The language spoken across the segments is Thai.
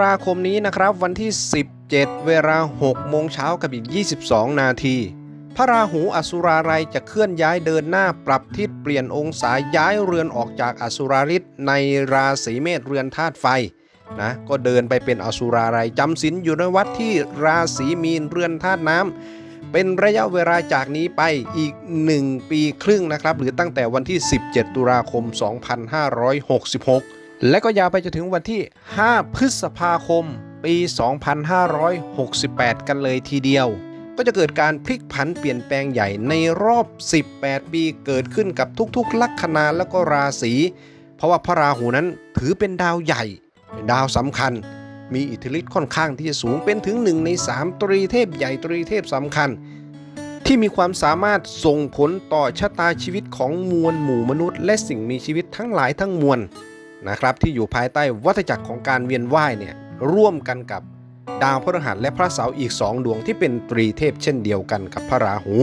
ราคมนี้นะครับวันที่ 17 เวลา 6 โมงเช้ากับอีก 22 นาที พระราหูอสุราไรยจะเคลื่อนย้ายเดินหน้าปรับทิศเปลี่ยนองศาย้ายเรือนออกจากอสุราริศในราศีเมษเรือนธาตุไฟนะก็เดินไปเป็นอสุราไรยจำศีลอยู่ในวัดที่ราศีมีนเรือนธาตุน้ำเป็นระยะเวลาจากนี้ไปอีก 1 ปีครึ่งนะครับ หรือตั้งแต่วันที่ 17 ตุลาคม 2566 และก็ยาวไปจนถึงวันที่ 5 พฤษภาคม ปี 2568 กันเลยทีเดียว ก็จะเกิดการพลิกผันเปลี่ยนแปลงใหญ่ในรอบ 18 ปีเกิดขึ้นกับทุกๆ ลัคนาแล้วก็ราศี เพราะว่าพระราหูนั้นถือเป็นดาวใหญ่ เป็นดาวสำคัญ มีอิทธิฤทธิ์ค่อนข้างที่จะสูงเป็นถึงหนึ่งใน 3 ตรีเทพใหญ่ตรีเทพสำคัญ ที่มีความสามารถส่งผลต่อชะตาชีวิตของมวลหมู่มนุษย์ และสิ่งมีชีวิตทั้งหลายทั้งมวล นะครับที่อยู่ภายใต้วัฏจักรของการเวียนว่ายเนี่ยร่วมกันกับดาวพฤหัสและพระเสาร์อีกสองดวงที่เป็นตรีเทพเช่นเดียวกันกับพระราหู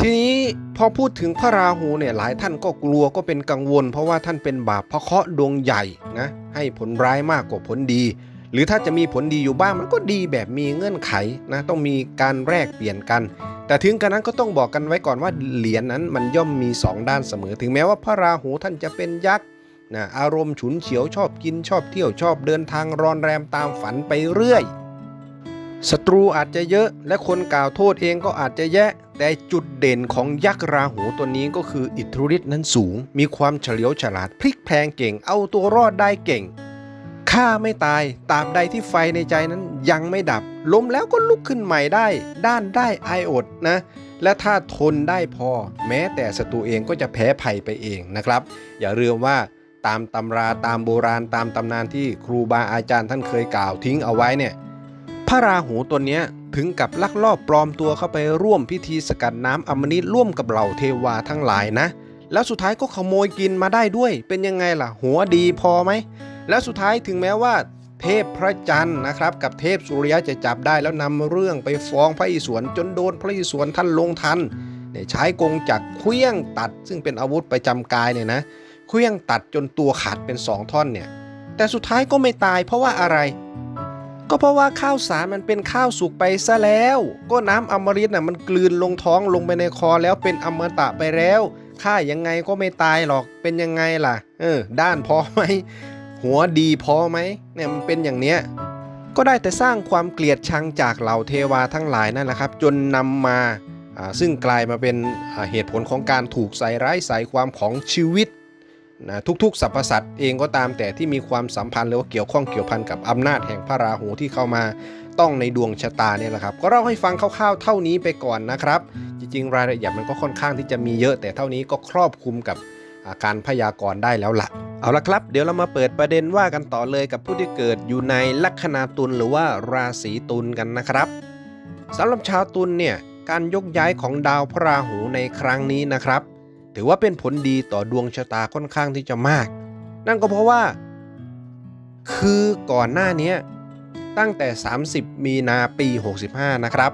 ทีนี้พอพูดถึงพระราหูเนี่ยหลายท่านก็กลัวก็เป็นกังวล เพราะว่าท่านเป็นบาปพระเคราะห์ดวงใหญ่นะให้ผลร้ายมากกว่าผลดี หรือถ้าจะมีผลดีอยู่บ้างมันก็ดีแบบมีเงื่อนไขนะต้องมีการแลกเปลี่ยนกัน แต่ถึงกระนั้นก็ต้องบอกกันไว้ก่อนว่าเหรียญนั้นมันย่อมมี 2 ด้านเสมอ ถึงแม้ว่าพระราหูท่านจะเป็นยักษ์ นะอารมณ์ฉุนเฉียวชอบกินชอบเที่ยวชอบเดินทางรอนแรมตามฝันไปเรื่อยศัตรูอาจจะเยอะและคนกล่าวโทษเองก็อาจจะแย่แต่จุดเด่นของยักษ์ราหูตัวนี้ก็คืออิทธิฤทธิ์นั้นสูง มีความเฉลียวฉลาดพลิกแพลงเก่ง เอาตัวรอดได้เก่งฆ่าไม่ตายตราบใดที่ไฟในใจนั้นยังไม่ดับ ล้มแล้วก็ลุกขึ้นใหม่ได้ ด้านได้ไออดนะ และถ้าทนได้พอ แม้แต่ศัตรูเองก็จะแพ้ภัยไปเองนะครับ อย่าลืมว่า ตามตำราตามโบราณตามตำนานที่ครูบาอาจารย์ท่านเคยกล่าวทิ้งเอาไว้เนี่ยพระราหูตัวเนี้ยถึงกับลักลอบปลอมตัวเข้าไปร่วมพิธีสกัดน้ำอมฤตร่วมกับเหล่าเทวาทั้งหลายนะ แล้วสุดท้ายก็ขโมยกินมาได้ด้วย เป็นยังไงล่ะ หัวดีพอไหม แล้วสุดท้ายถึงแม้ว่า เทพพระจันทร์นะครับ กับเทพสุริยะจะจับได้แล้วนำเรื่องไปฟ้องพระอิศวรจนโดนพระอิศวรท่านลงทันเนี่ยใช้กงจักเคลี้ยงตัดซึ่งเป็นอาวุธประจำกายเนี่ยนะ เคลี้ยงตัดจนตัวขาดเป็นสองท่อนเนี่ย แต่สุดท้ายก็ไม่ตายเพราะว่าอะไร ก็เพราะว่าข้าวสารมันเป็นข้าวสุกไปซะแล้ว ก็น้ำอมฤตน่ะมันกลืนลงท้องลงไปในคอแล้วเป็นอมตะไปแล้วฆ่ายังไงก็ไม่ตายหรอกเป็นยังไงล่ะ เออ ด้านพอไหมหัวดีพอไหมเนี่ยมันเป็นอย่างเนี้ยก็ได้แต่สร้างความเกลียดชังจากเหล่าเทวาทั้งหลายนั่นแหละครับ จนนำมาอ่าซึ่งกลายมาเป็นเหตุผลของการถูกใส่ร้ายใส่ความของชีวิต นะทุกๆสรรพสัตว์เองก็ตามแต่ที่มีความสัมพันธ์หรือว่าเกี่ยวข้องเกี่ยวพันกับอำนาจแห่งพระราหูที่เข้ามาต้องในดวงชะตาเนี่ยแหละครับ ก็เล่าให้ฟังคร่าวๆเท่านี้ไปก่อนนะครับ จริงๆ รายละเอียดมันก็ค่อนข้างที่จะมีเยอะแต่เท่านี้ก็ครอบคลุมกับอาการพยากรณ์ได้แล้วละ่ะ เอาละครับ เดี๋ยวเรามาเปิดประเด็นว่ากันต่อเลยกับผู้ที่เกิดอยู่ในลัคนาตุลหรือว่าราศีตุลกันนะครับสำหรับชาวตุลเนี่ยการยกย้ายของดาวพระราหูในครั้งนี้นะครับ ถือว่าเป็นผลดีต่อดวงชะตาค่อนข้างที่จะมาก นั่นก็เพราะว่า คือก่อนหน้านี้ตั้งแต่ 30 มีนาปี 65 นะครับ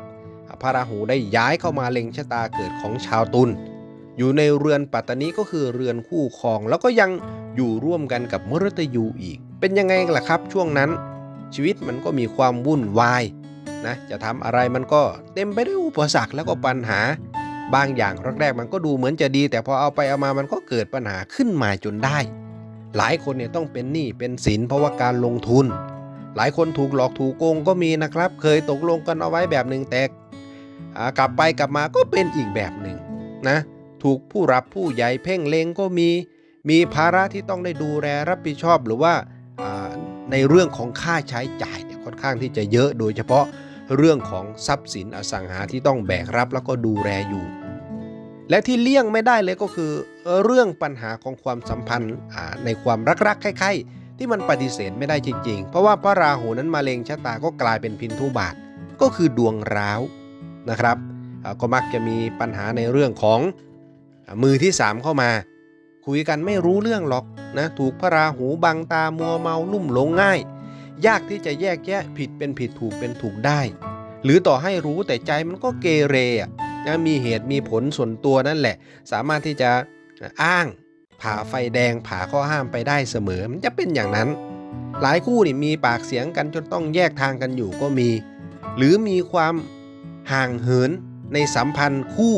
พระราหูได้ย้ายเข้ามาเล็งชะตาเกิดของชาวตุลอยู่ในเรือนปัตตานีก็คือเรือนคู่ครอง แล้วก็ยังอยู่ร่วมกันกับมฤตยูอีก เป็นยังไงล่ะครับ ช่วงนั้น ชีวิตมันก็มีความวุ่นวายนะจะทำอะไรมันก็เต็มไปด้วยอุปสรรคแล้วก็ปัญหา บางอย่างแรกๆมันก็ดูเหมือนจะดี แต่พอเอาไปเอามามันก็เกิดปัญหาขึ้นมาจนได้ หลายคนเนี่ยต้องเป็นหนี้เป็นสินเพราะว่าการลงทุน หลายคนถูกหลอกถูกโกงก็มีนะครับ เคยตกลงกันเอาไว้แบบหนึ่งแต่กลับไปกลับมาก็เป็นอีกแบบหนึ่งนะถูกผู้รับผู้ใหญ่เพ่งเลงก็มี มีภาระที่ต้องได้ดูแลรับผิดชอบหรือว่าอ่าในเรื่องของค่าใช้จ่ายเนี่ยค่อนข้างที่จะเยอะโดยเฉพาะเรื่องของทรัพย์สินอสังหาที่ต้องแบกรับแล้วก็ดูแลอยู่ และที่เลี่ยงไม่ได้เลยก็คือเรื่องปัญหาของความสัมพันธ์ในความรักๆใครๆที่มันปฏิเสธไม่ได้จริงๆ เพราะว่าพระราหูนั้นมาเลงชะตาก็กลายเป็นพินทุบาทก็คือดวงร้าวนะครับ ก็มักจะมีปัญหาในเรื่องของมือที่ 3 เข้ามา คุยกันไม่รู้เรื่องหรอกนะถูกพระราหูบังตามัวเมาลุ่มหลงง่าย ยากที่จะแยกแยะผิดเป็นผิดถูกเป็นถูกได้ หรือต่อให้รู้แต่ใจมันก็เกเรอะ นะมีเหตุมีผลส่วนตัวนั่นแหละ สามารถที่จะอ้างผ่าไฟแดงผ่าข้อห้ามไปได้เสมอ มันจะเป็นอย่างนั้น หลายคู่นี่มีปากเสียงกันจนต้องแยกทางกันอยู่ก็มี หรือมีความห่างเหินในสัมพันธ์คู่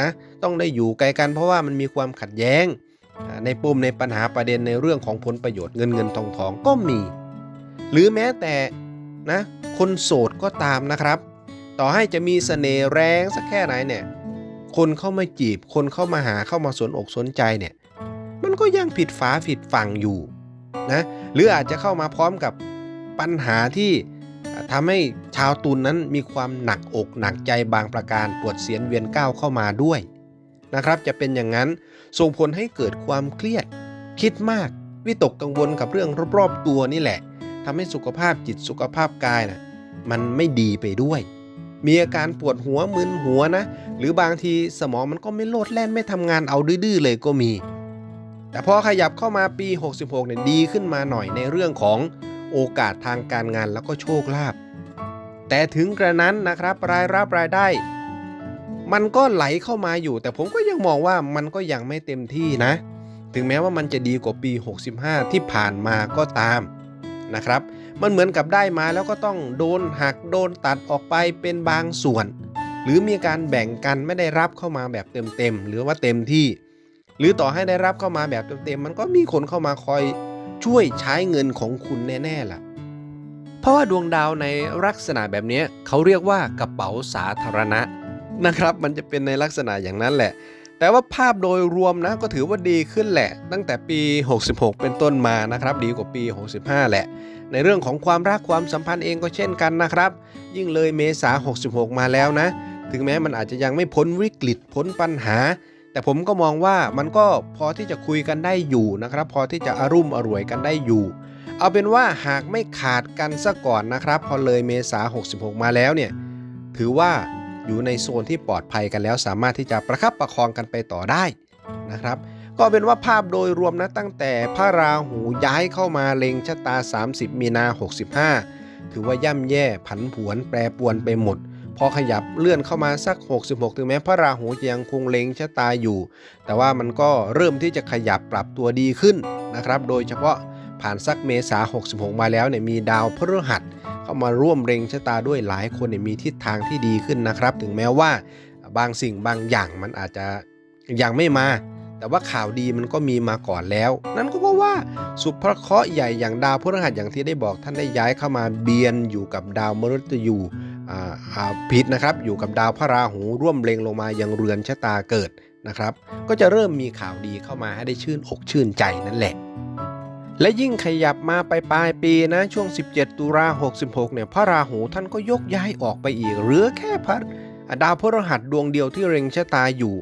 นะต้องได้อยู่ไกลกันเพราะว่ามันมีความขัดแย้ง ในปมในปัญหาประเด็นในเรื่องของผลประโยชน์เงินเงินทองทองก็มี หรือแม้แต่นะคนโสดก็ตามนะครับ ต่อให้จะมีเสน่ห์แรงสักแค่ไหนเนี่ย คนเข้ามาจีบ คนเข้ามาหาเข้ามาสนอกสนใจเนี่ย มันก็ยังผิดฝาผิดฝั่งอยู่นะหรืออาจจะเข้ามาพร้อมกับปัญหาที่ทำให้ชาวตุนนั้นมีความหนักอกหนักใจบางประการปวดเสียนเวียนก้าวเข้ามาด้วยนะครับ จะเป็นอย่างนั้นส่งผลให้เกิดความเครียด คิดมาก วิตกกังวลกับเรื่องรอบๆตัวนี่แหละทำให้สุขภาพจิตสุขภาพกายนะมันไม่ดีไปด้วย มีอาการปวดหัวมึนหัวนะ หรือบางทีสมองมันก็ไม่โลดแล่นไม่ทำงานเอาดื้อเลยก็มี แต่พอขยับเข้ามาปี 66เนี่ยดีขึ้นมาหน่อยในเรื่องของโอกาสทางการงานแล้วก็โชคลาภแต่ถึงกระนั้นนะครับรายรับรายได้ มันก็ไหลเข้ามาอยู่ แต่ผมก็ยังมองว่ามันก็ยังไม่เต็มที่นะ ถึงแม้ว่ามันจะดีกว่าปี 65 ที่ผ่านมาก็ตามนะครับ มันเหมือนกับได้มาแล้วก็ต้องโดนหักโดนตัดออกไปเป็นบางส่วน หรือมีการแบ่งกันไม่ได้รับเข้ามาแบบเต็มๆหรือว่าเต็มที่ หรือต่อให้ได้รับเข้ามาแบบเต็มๆมันก็มีคนเข้ามาคอยช่วยใช้เงินของคุณแน่ๆล่ะ เพราะว่าดวงดาวในลักษณะแบบนี้เขาเรียกว่ากระเป๋าสาธารณะนะครับ มันจะเป็นในลักษณะอย่างนั้นแหละ แต่ว่าภาพโดยรวมนะก็ถือว่าดีขึ้นแหละ ตั้งแต่ปี 66 เป็นต้นมานะครับ ดีกว่าปี 65 แหละ ในเรื่องของความรักความสัมพันธ์เองก็เช่นกันนะครับ ยิ่งเลยเมษา 66 มาแล้วนะ ถึงแม้มันอาจจะยังไม่พ้นวิกฤตพ้นปัญหา แต่ผมก็มองว่ามันก็พอที่จะคุยกันได้อยู่นะครับ พอที่จะอารุ่มอร่วยกันได้อยู่ เอาเป็นว่าหากไม่ขาดกันซะก่อนนะครับ พอเลยเมษา 66 มาแล้วเนี่ยถือว่าอยู่ในโซนที่ปลอดภัยกันแล้ว สามารถที่จะประคับประคองกันไปต่อได้นะครับ ก็เป็นว่าภาพโดยรวมนะตั้งแต่พระราหูย้ายเข้ามาเล็งชะตา 30 มีนา 65 ถือว่าย่ำแย่ผันผวนแปรปวนไปหมด พอขยับเลื่อนเข้ามาสัก 66 ถึงแม้พระราหูจะยังคงเล็งชะตาอยู่ แต่ว่ามันก็เริ่มที่จะขยับปรับตัวดีขึ้นนะครับ โดยเฉพาะผ่านสักเมษา 66 มาแล้วเนี่ยมีดาวพฤหัสเข้ามาร่วมเร็งชะตาด้วยหลายคนเนี่ยมีทิศทางที่ดีขึ้นนะครับ ถึงแม้ว่าบางสิ่งบางอย่างมันอาจจะยังไม่มา แต่ว่าข่าวดีมันก็มีมาก่อนแล้ว นั่นก็เพราะว่าสุภเคราะห์ใหญ่อย่างดาวพฤหัสอย่างที่ได้บอกท่านได้ย้ายเข้ามาเบียนอยู่กับดาวมฤตยูอ่าอ่าผิดนะครับ อยู่กับดาวพระราหูร่วมเล็งลงมายังเรือนชะตาเกิดนะครับ ก็จะเริ่มมีข่าวดีเข้ามาให้ได้ชื่นอกชื่นใจนั่นแหละและยิ่งขยับมาไปปลายปีนะช่วง 17 ตุลา66 เนี่ยพระราหูท่านก็ยกย้ายออกไปอีกเหลือแค่พระดาวพฤหัสดวงเดียวที่เร็งชะตาอยู่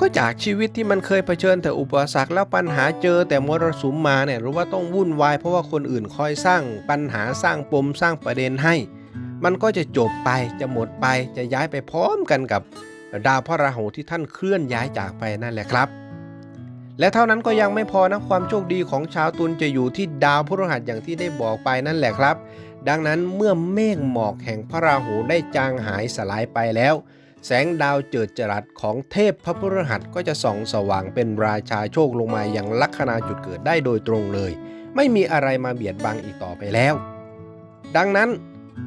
ก็จากชีวิตที่มันเคยเผชิญแต่อุปสรรคแล้วปัญหาเจอแต่มรสุมมาเนี่ยหรือว่าต้องวุ่นวายเพราะว่าคนอื่นคอยสร้างปัญหาสร้างปมสร้างประเด็นให้ มันก็จะจบไปจะหมดไปจะย้ายไปพร้อมกันกับดาวพระราหูที่ท่านเคลื่อนย้ายจากไปนั่นแหละครับ และเท่านั้นก็ยังไม่พอนะความโชคดีของชาวตุลจะอยู่ที่ดาวพฤหัสอย่างที่ได้บอกไปนั่นแหละครับ ดังนั้นเมื่อเมฆหมอกแห่งพระราหูได้จางหายสลายไปแล้ว แสงดาวเจิดจรัสของเทพพระพฤหัสก็จะส่องสว่างเป็นราชาโชคลงมาอย่างลัคนาจุดเกิดได้โดยตรงเลย ไม่มีอะไรมาเบียดบังอีกต่อไปแล้ว ดังนั้น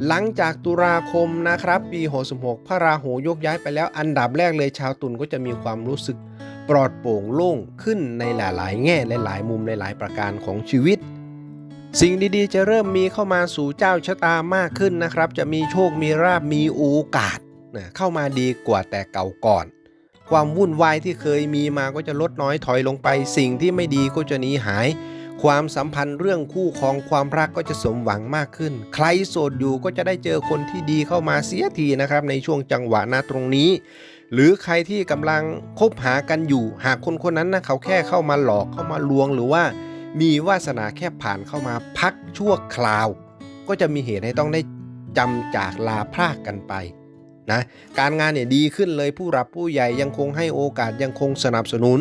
หลังจากตุลาคมนะครับ ปี66พระราหูยกย้ายไปแล้ว อันดับแรกเลยชาวตุลก็จะมีความรู้สึกปลอดโปร่งโล่งขึ้นในหลายๆ แง่หลายๆมุมในหลายประการของชีวิต สิ่งดีๆ จะเริ่มมีเข้ามาสู่เจ้าชะตามากขึ้นนะครับ จะมีโชคมีราบมีโอกาส เข้ามาดีกว่าแต่เก่าก่อน ความวุ่นวายที่เคยมีมาก็จะลดน้อยถอยลงไป สิ่งที่ไม่ดีก็จะหนีหาย ความสัมพันธ์เรื่องคู่ครองความรักก็จะสมหวังมากขึ้น ใครโสดอยู่ก็จะได้เจอคนที่ดีเข้ามาเสียทีนะครับ ในช่วงจังหวะนาตรงนี้ หรือใครที่กำลังคบหากันอยู่ หากคนคนนั้นนะเขาแค่เข้ามาหลอกเข้ามาลวงหรือว่า มีวาสนาแค่ผ่านเข้ามาพักชั่วคราว ก็จะมีเหตุให้ต้องได้จำจากลาพรากกันไป นะ การงานเนี่ยดีขึ้นเลยผู้รับผู้ใหญ่ยังคงให้โอกาสยังคงสนับสนุน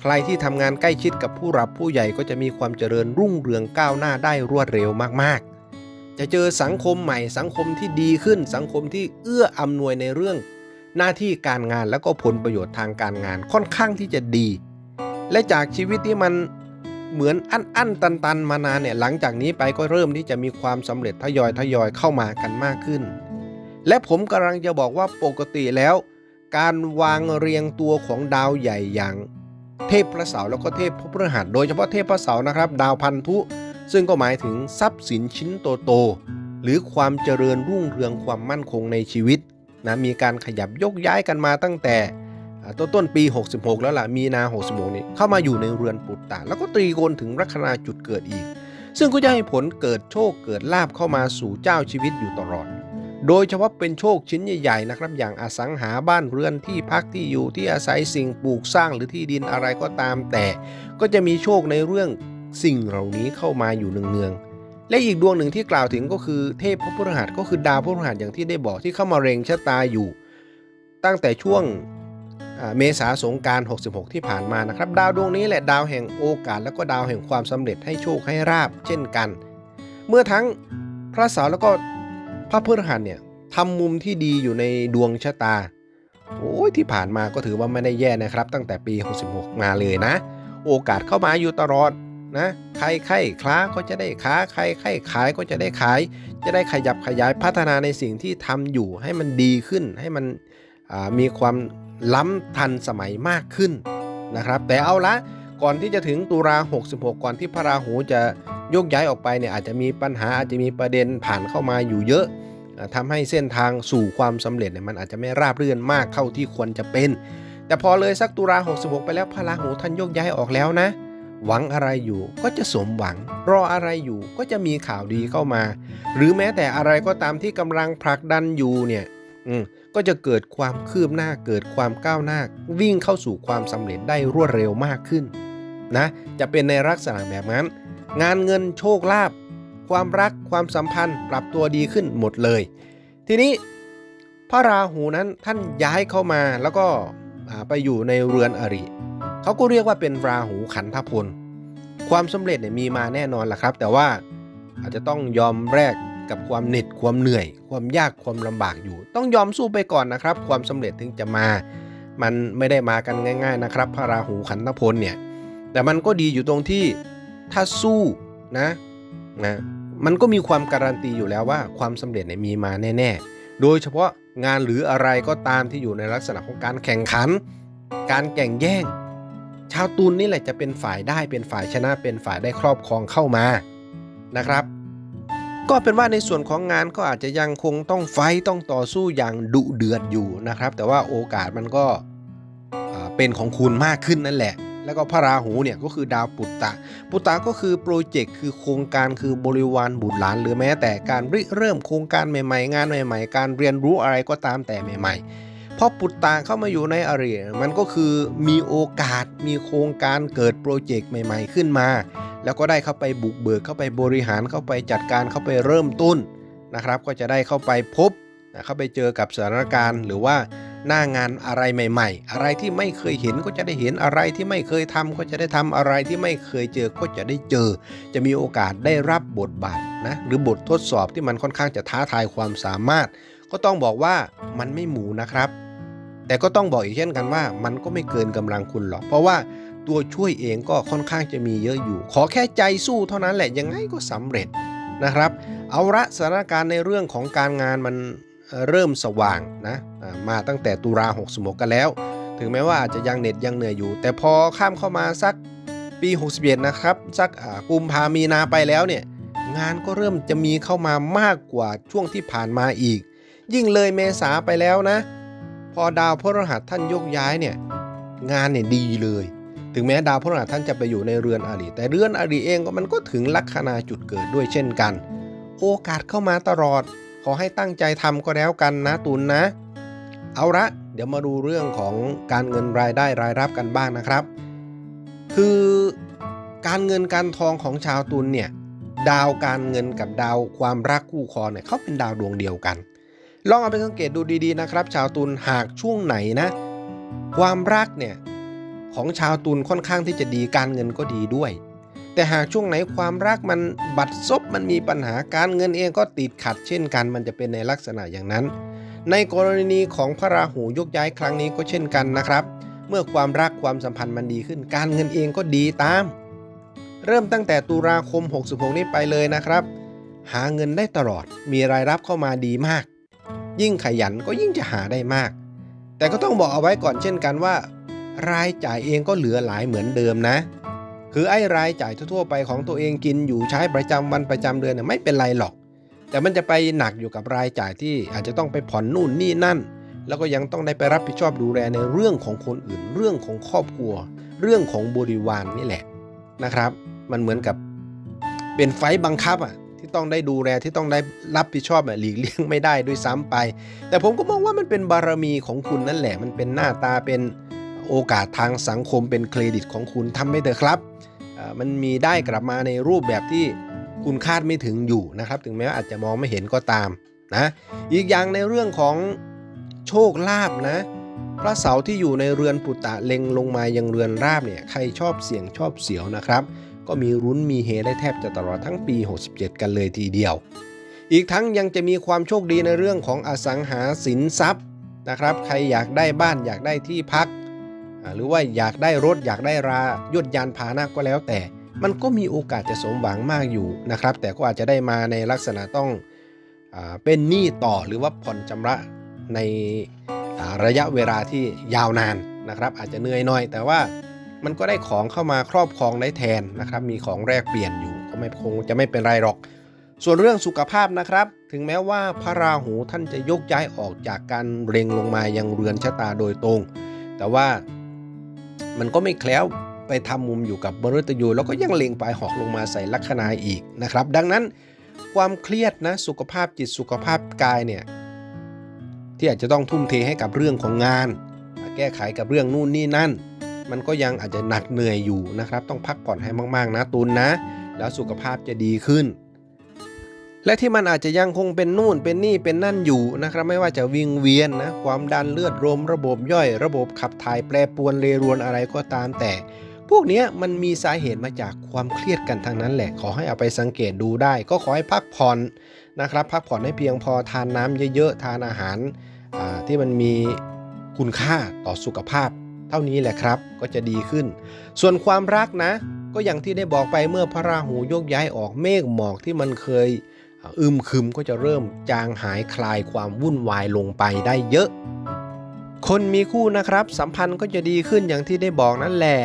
ใครที่ทำงานใกล้ชิดกับผู้รับผู้ใหญ่ก็จะมีความเจริญรุ่งเรืองก้าวหน้าได้รวดเร็วมากๆ จะเจอสังคมใหม่สังคมที่ดีขึ้น สังคมที่เอื้ออำนวยในเรื่อง หน้าที่การงานแล้วก็ผลประโยชน์ทางการงานค่อนข้างที่จะดี และจากชีวิตที่มันเหมือนอั้นอั้นตันตันมานานเนี่ยหลังจากนี้ไปก็เริ่มที่จะมีความสำเร็จทยอยทยอยเข้ามากันมากขึ้น และผมกำลังจะบอกว่าปกติแล้ว การวางเรียงตัวของดาวใหญ่อย่าง เทพพระเสาร์แล้วก็เทพพระพฤหัสโดยเฉพาะเทพพระเสาร์นะครับ ดาวพันธุ ซึ่งก็หมายถึงทรัพย์สินชิ้นโตๆหรือความเจริญรุ่งเรืองความมั่นคงในชีวิตนะมีการขยับยกย้ายกันมาตั้งแต่ต้นต้นปี 66 แล้วล่ะ มีนา 66 นี้เข้ามาอยู่ในเรือนปุตตะ แล้วก็ตรีโกณถึงลัคนาจุดเกิดอีก ซึ่งก็จะให้ผลเกิดโชคเกิดลาบเข้ามาสู่เจ้าชีวิตอยู่ตลอด โดยเฉพาะเป็นโชคชิ้นใหญ่ๆนะครับ อย่างอสังหาบ้านเรือนที่พักที่อยู่ที่อาศัยสิ่งปลูกสร้างหรือที่ดินอะไรก็ตามแต่ ก็จะมีโชคในเรื่องสิ่งเหล่านี้เข้ามาอยู่เนืองๆและอีกดวงหนึ่งที่กล่าวถึงก็คือเทพพระพฤหัสก็คือดาวพระพฤหัสอย่างที่ได้บอกที่เข้ามาเร็งชะตาอยู่ ตั้งแต่ช่วงเมษาสงกราร 66 ที่ผ่านมานะครับ ดาวดวงนี้แหละดาวแห่งโอกาส และก็ดาวแห่งความสำเร็จให้โชคให้ราบ เช่นกัน เมื่อทั้งพระเสาร์แล้วก็ พระพฤหัสเนี่ยทำมุมที่ดีอยู่ในดวงชะตา โอ้ยที่ผ่านมาก็ถือว่าไม่ได้แย่นะครับ ตั้งแต่ปี 66 มาเลยนะ โอกาสเข้ามาอยู่ตลอดนะใครใครค้าก็จะได้ค้าใครใครขายก็จะได้ขาย จะได้ขยับขยายพัฒนาในสิ่งที่ทำอยู่ให้มันดีขึ้น ให้มันมีความล้ำทันสมัยมากขึ้นนะครับ แต่เอาละก่อนที่จะถึงตุลา66 ก่อนที่พระราหูจะ ยกย้ายออกไปเนี่ยอาจจะมีปัญหาอาจจะมีประเด็นผ่านเข้ามาอยู่เยอะอ่าทำให้เส้นทางสู่ความสำเร็จเนี่ยมันอาจจะไม่ราบรื่นมากเท่าที่ควรจะเป็น แต่พอเลยสักตุลา66 ไปแล้วพระราหูท่านโยกย้ายออกแล้วนะ หวังอะไรอยู่ก็จะสมหวัง รออะไรอยู่ก็จะมีข่าวดีเข้ามา หรือแม้แต่อะไรก็ตามที่กำลังผลักดันอยู่เนี่ยอืมก็จะเกิดความคืบหน้าเกิดความก้าวหน้า วิ่งเข้าสู่ความสำเร็จได้รวดเร็วมากขึ้นนะจะเป็นในลักษณะแบบนั้น งานเงินโชคลาภความรักความสัมพันธ์ปรับตัวดีขึ้นหมดเลย ทีนี้พระราหูนั้นท่านย้ายเข้ามาแล้วก็ไปอยู่ในเรือนอริเขาก็เรียกว่าเป็นราหูขันธพล ความสำเร็จเนี่ยมีมาแน่นอนล่ะครับ แต่ว่าอาจจะต้องยอมแลกกับความเหน็ดความเหนื่อย ความยากความลำบากอยู่ ต้องยอมสู้ไปก่อนนะครับ ความสำเร็จถึงจะมา มันไม่ได้มากันง่าย ๆนะครับ พระราหูขันธพลเนี่ยแต่มันก็ดีอยู่ตรงที่ ถ้าสู้นะนะมันก็มีความการันตีอยู่แล้วว่าความสำเร็จเนี่ยมีมาแน่ ๆ โดยเฉพาะงานหรืออะไรก็ตามที่อยู่ในลักษณะของการแข่งขัน การแข่งแย่ง ชาวตุลนี่แหละจะเป็นฝ่ายได้เป็นฝ่ายชนะเป็นฝ่ายได้ครอบครองเข้ามานะครับ ก็เป็นว่าในส่วนของงานก็อาจจะยังคงต้องไฟต้องต่อสู้อย่างดุเดือดอยู่นะครับ แต่ว่าโอกาสมันก็เป็นของคุณมากขึ้นนั่นแหละ แล้วก็พระราหูเนี่ยก็คือดาวปุตตะ ปุตตะก็คือโปรเจกต์คือโครงการคือบริวารบุตรหลาน หรือแม้แต่การริเริ่มโครงการใหม่ๆ งานใหม่ ๆ การเรียนรู้อะไรก็ตามแต่ใหม่ ๆ พอปุตตาเข้ามาอยู่ในอารีมันก็คือมีโอกาสมีโครงการเกิดโปรเจกต์ใหม่ ๆ ขึ้นมา แล้วก็ได้เข้าไปบุกเบิกเข้าไปบริหารเข้าไปจัดการเข้าไปเริ่มต้นนะครับ ก็จะได้เข้าไปพบนะเข้าไปเจอกับสถานการณ์หรือว่า หน้างานอะไรใหม่ ๆ อะไรที่ไม่เคยเห็นก็จะได้เห็นอะไรที่ไม่เคยทำก็จะได้ทำอะไรที่ไม่เคยเจอก็จะได้เจอ จะมีโอกาสได้รับบทบาทนะหรือบททดสอบที่มันค่อนข้างจะท้าทายความสามารถ ก็ต้องบอกว่ามันไม่หมูนะครับ แต่ก็ต้องบอกอีกเช่นกันว่า มันก็ไม่เกินกำลังคุณหรอก เพราะว่าตัวช่วยเองก็ค่อนข้างจะมีเยอะอยู่ ขอแค่ใจสู้เท่านั้นแหละยังไงก็สำเร็จนะครับ เอาละสถานการณ์ในเรื่องของการงานมัน เริ่มสว่างนะมาตั้งแต่ตุลาหกสมกันแล้ว ถึงแม้ว่าอาจจะยังเหน็ดยังเหนื่อยอยู่ แต่พอข้ามเข้ามาสักปี 61 นะครับ สักอ่ากุมภามีนาไปแล้วเนี่ยงานก็เริ่มจะมีเข้ามามากกว่าช่วงที่ผ่านมาอีก ยิ่งเลยเมษาไปแล้วนะ พอดาวพฤหัสท่านโยกย้ายเนี่ยงานเนี่ยดีเลย ถึงแม้ดาวพฤหัสท่านจะไปอยู่ในเรือนอริแต่เรือนอริเองก็มันก็ถึงลัคนาจุดเกิดด้วยเช่นกัน โอกาสเข้ามาตลอด ขอให้ตั้งใจทำก็แล้วกันนะตุนนะ เอาละเดี๋ยวมาดูเรื่องของการเงินรายได้รายรับกันบ้างนะครับ คือการเงินการทองของชาวตุลเนี่ยดาวการเงินกับดาวความรักคู่ครองเนี่ยเขาเป็นดาวดวงเดียวกัน ลองเอาไปสังเกตดูดีๆนะครับ ชาวตุลหากช่วงไหนนะ ความรักเนี่ยของชาวตุลค่อนข้างที่จะดีการเงินก็ดีด้วย แต่หากช่วงไหนความรักมันบัดซบมันมีปัญหาการเงินเองก็ติดขัด เช่นกันมันจะเป็นในลักษณะอย่างนั้น ในกรณีของพระราหูยกย้ายครั้งนี้ก็เช่นกันนะครับ เมื่อความรักความสัมพันธ์มันดีขึ้น การเงินเองก็ดีตาม เริ่มตั้งแต่ตุลาคม 66 นี้ไปเลยนะครับ หาเงินได้ตลอดมีรายรับเข้ามาดีมาก ยิ่งขยันก็ยิ่งจะหาได้มาก แต่ก็ต้องบอกเอาไว้ก่อนเช่นกันว่า รายจ่ายเองก็เหลือหลายเหมือนเดิมนะ คือไอ้รายจ่ายทั่วๆไปของตัวเองกินอยู่ใช้ประจำวันประจำเดือนเนี่ยไม่เป็นไรหรอก แต่มันจะไปหนักอยู่กับรายจ่ายที่อาจจะต้องไปผ่อนนู่นนี่นั่น แล้วก็ยังต้องได้ไปรับผิดชอบดูแลในเรื่องของคนอื่น เรื่องของครอบครัว เรื่องของบริวารนนี่แหละนะครับ มันเหมือนกับเป็นไฟบังคับอะที่ต้องได้ดูแลที่ต้องได้รับผิดชอบอะหลีกเลี่ยงไม่ได้ด้วยซ้ำไป แต่ผมก็มองว่ามันเป็นบารมีของคุณนั่นแหละ มันเป็นหน้าตาเป็น โอกาสทางสังคมเป็นเครดิตของคุณทำไม่เถอะครับ มันมีได้กลับมาในรูปแบบที่คุณคาดไม่ถึงอยู่นะครับ ถึงแม้ว่าอาจจะมองไม่เห็นก็ตามนะอีกอย่างในเรื่องของโชคลาภนะพระเสาร์ที่อยู่ในเรือนปุตตะเล็งลงมายังเรือนราบเนี่ยใครชอบเสี่ยงชอบเสียวนะครับ ก็มีรุ้นมีเฮได้แทบจะตลอดทั้งปี 67 กันเลยทีเดียว อีกทั้งยังจะมีความโชคดีในเรื่องของอสังหาสินทรัพย์นะครับ ใครอยากได้บ้านอยากได้ที่พัก หรือว่าอยากได้รถอยากได้รายดยานพาหนะก็แล้วแต่ มันก็มีโอกาสจะสมหวังมากอยู่นะครับ แต่ก็อาจจะได้มาในลักษณะต้องอเป็นหนี้ต่อหรือว่าผ่อนชำระในระยะเวลาที่ยาวนานนะครับ อาจจะเหนื่อยหน่อย แต่ว่ามันก็ได้ของเข้ามาครอบครองได้แทนนะครับ มีของแลกเปลี่ยนอยู่ก็ไม่คงจะไม่เป็นไรหรอก ส่วนเรื่องสุขภาพนะครับ ถึงแม้ว่าพระราหูท่านจะยกย้ายออกจากการเร็งลงมายังเรือนชะตาโดยตรง แต่ว่า มันก็ไม่แคล้วไปทำมุมอยู่กับมฤตยูแล้วก็ยังเล็งปลายหอกลงมาใส่ลัคนาอีกนะครับ ดังนั้นความเครียดนะสุขภาพจิตสุขภาพกายเนี่ยที่อาจจะต้องทุ่มเทให้กับเรื่องของงาน แก้ไขกับเรื่องนู่นนี่นั่น มันก็ยังอาจจะหนักเหนื่อยอยู่นะครับ ต้องพักผ่อนให้มากๆนะตุนนะ แล้วสุขภาพจะดีขึ้น และที่มันอาจจะยังคงเป็นนู่นเป็นนี่เป็นนั่นอยู่นะครับไม่ว่าจะวิงเวียนนะความดันเลือดลมระบบย่อย ระบบขับถ่ายแปรปรวนเรรวนอะไรก็ตามแต่ พวกนี้มันมีสาเหตุมาจากความเครียดกันทางนั้นแหละ ขอให้เอาไปสังเกตดูได้ ก็ขอให้พักผ่อนนะครับพักผ่อนให้เพียงพอทานน้ำเยอะๆ ทานอาหารที่มันมีคุณค่าต่อสุขภาพ เท่านี้แหละครับก็จะดีขึ้น ส่วนความรักนะ ก็อย่างที่ได้บอกไปเมื่อพระราหูโยกย้ายออกเมฆหมอกที่มันเคย อ่าอึมครึมก็จะเริ่มจางหายคลายความวุ่นวายลงไปได้เยอะ คนมีคู่นะครับ สัมพันธ์ก็จะดีขึ้นอย่างที่ได้บอกนั่นแหละ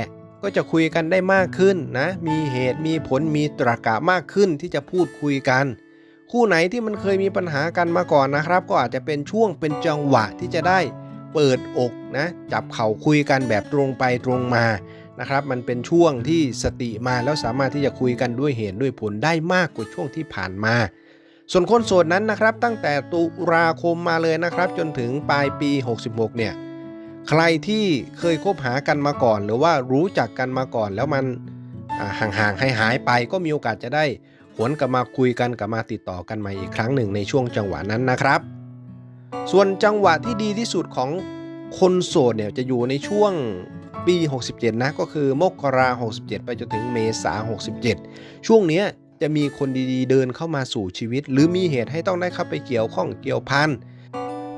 ก็จะคุยกันได้มากขึ้นนะ มีเหตุมีผลมีตรากะมากขึ้นที่จะพูดคุยกัน คู่ไหนที่มันเคยมีปัญหากันมาก่อนนะครับ ก็อาจจะเป็นช่วงเป็นจังหวะที่จะได้เปิดอกนะจับเข่าคุยกันแบบตรงไปตรงมานะครับมันเป็นช่วงที่สติมาแล้วสามารถที่จะคุยกันด้วยเหตุด้วยผลได้มากกว่าช่วงที่ผ่านมา ส่วนคนโสดนั้นนะครับตั้งแต่ตุลาคมมาเลยนะครับ จนถึงปลายปี 66 เนี่ยใครที่เคยคบหากันมาก่อน หรือว่ารู้จักกันมาก่อนแล้วมันห่างๆให้หายไปก็มีโอกาสจะได้หวนกลับมาคุยกันกลับมาติดต่อกันใหม่อีกครั้งหนึ่งในช่วงจังหวะนั้นนะครับ ส่วนจังหวะที่ดีที่สุดของคนโสดเนี่ยจะอยู่ในช่วงปี 67 นะ ก็คือมกรา67 ไปจนถึงเมษา67 ช่วงเนี้ย จะมีคนดีๆ เดินเข้ามาสู่ชีวิต หรือมีเหตุให้ต้องได้เข้าไปเกี่ยวข้องเกี่ยวพัน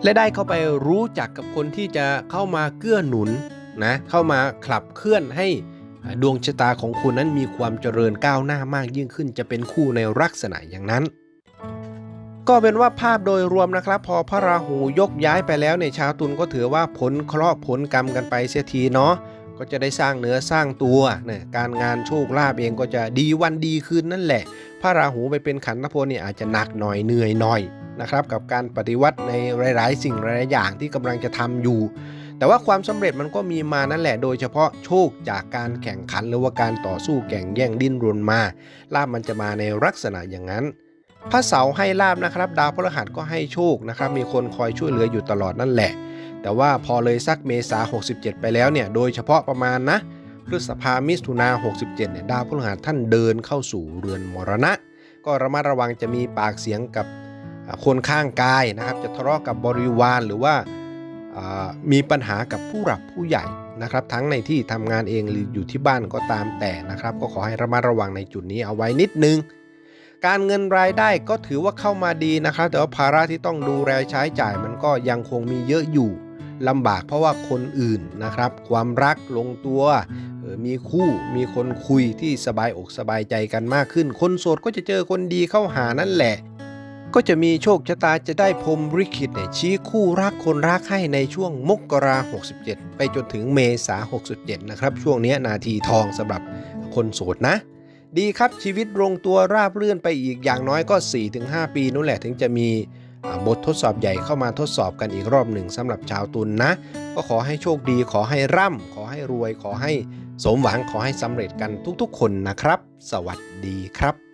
และได้เข้าไปรู้จักกับคนที่จะเข้ามาเกื้อหนุนนะเข้ามาขับเคลื่อนให้ดวงชะตาของคุณนั้นมีความเจริญก้าวหน้ามากยิ่งขึ้น จะเป็นคู่ในลักษณะอย่างนั้น ก็เป็นว่าภาพโดยรวมนะครับ พอพระราหูยกย้ายไปแล้วในยชาวตุลก็ถือว่าผลเคราะห์ผลกรรมกันไปเสียทีเนาะ ก็จะได้สร้างเนื้อสร้างตัวนี่ยการงานโชคลาภเองก็จะดีวันดีคืนนั่นแหละ พระราหูไปเป็นขันธพลเนี่ยอาจจะหนักหน่อยเหนื่อยหน่อยนะครับกับการปฏิวัติในหลาย ๆ สิ่งหลาย ๆ อย่างที่กำลังจะทำอยู่ แต่ว่าความสำเร็จมันก็มีมานั่นแหละ โดยเฉพาะโชคจากการแข่งขันหรือว่าการต่อสู้แข่งแย่งดิ้นรนมาลาบมันจะมาในลักษณะอย่างนั้นพระเสาร์ให้ลาบนะครับ ดาวพฤหัสก็ให้โชคนะครับ มีคนคอยช่วยเหลืออยู่ตลอดนั่นแหละ แต่ว่าพอเลยสักเมษา 67 ไปแล้วเนี่ย โดยเฉพาะประมาณนะพฤษภามิถุนา 67 เนี่ย ดาวพฤหัสท่านเดินเข้าสู่เรือนมรณะ ก็ระมัดระวังจะมีปากเสียงกับคนข้างกายนะครับ จะทะเลาะกับบริวารหรือว่ามีปัญหากับผู้หลักผู้ใหญ่นะครับ ทั้งในที่ทำงานเองหรืออยู่ที่บ้านก็ตามแต่นะครับ ก็ขอให้ระมัดระวังในจุดนี้เอาไว้นิดนึง การเงินรายได้ก็ถือว่าเข้ามาดีนะครับ แต่ว่าภาระที่ต้องดูแลใช้จ่ายมันก็ยังคงมีเยอะอยู่ ลำบากเพราะว่าคนอื่นนะครับ ความรักลงตัว มีคู่มีคนคุยที่สบายอกสบายใจกันมากขึ้น คนโสดก็จะเจอคนดีเข้าหานั่นแหละ ก็จะมีโชคชะตาจะได้พรมริขิตเนี่ยชี้คู่รักคนรักให้ในช่วงมกรา67 ไปจนถึงเมษา67 นะครับ ช่วงนี้นาทีทองสำหรับคนโสดนะดีครับชีวิตลงตัวราบเลื่อนไปอีกอย่างน้อยก็ 4-5 ปีนู่นแหละถึงจะมี บททดสอบใหญ่เข้ามาทดสอบกันอีกรอบหนึ่งสำหรับชาวตุลนนะ ก็ขอให้โชคดี ขอให้ร่ำขอให้รวย ขอให้สมหวังขอให้สำเร็จกันทุกๆ คนนะครับ สวัสดีครับ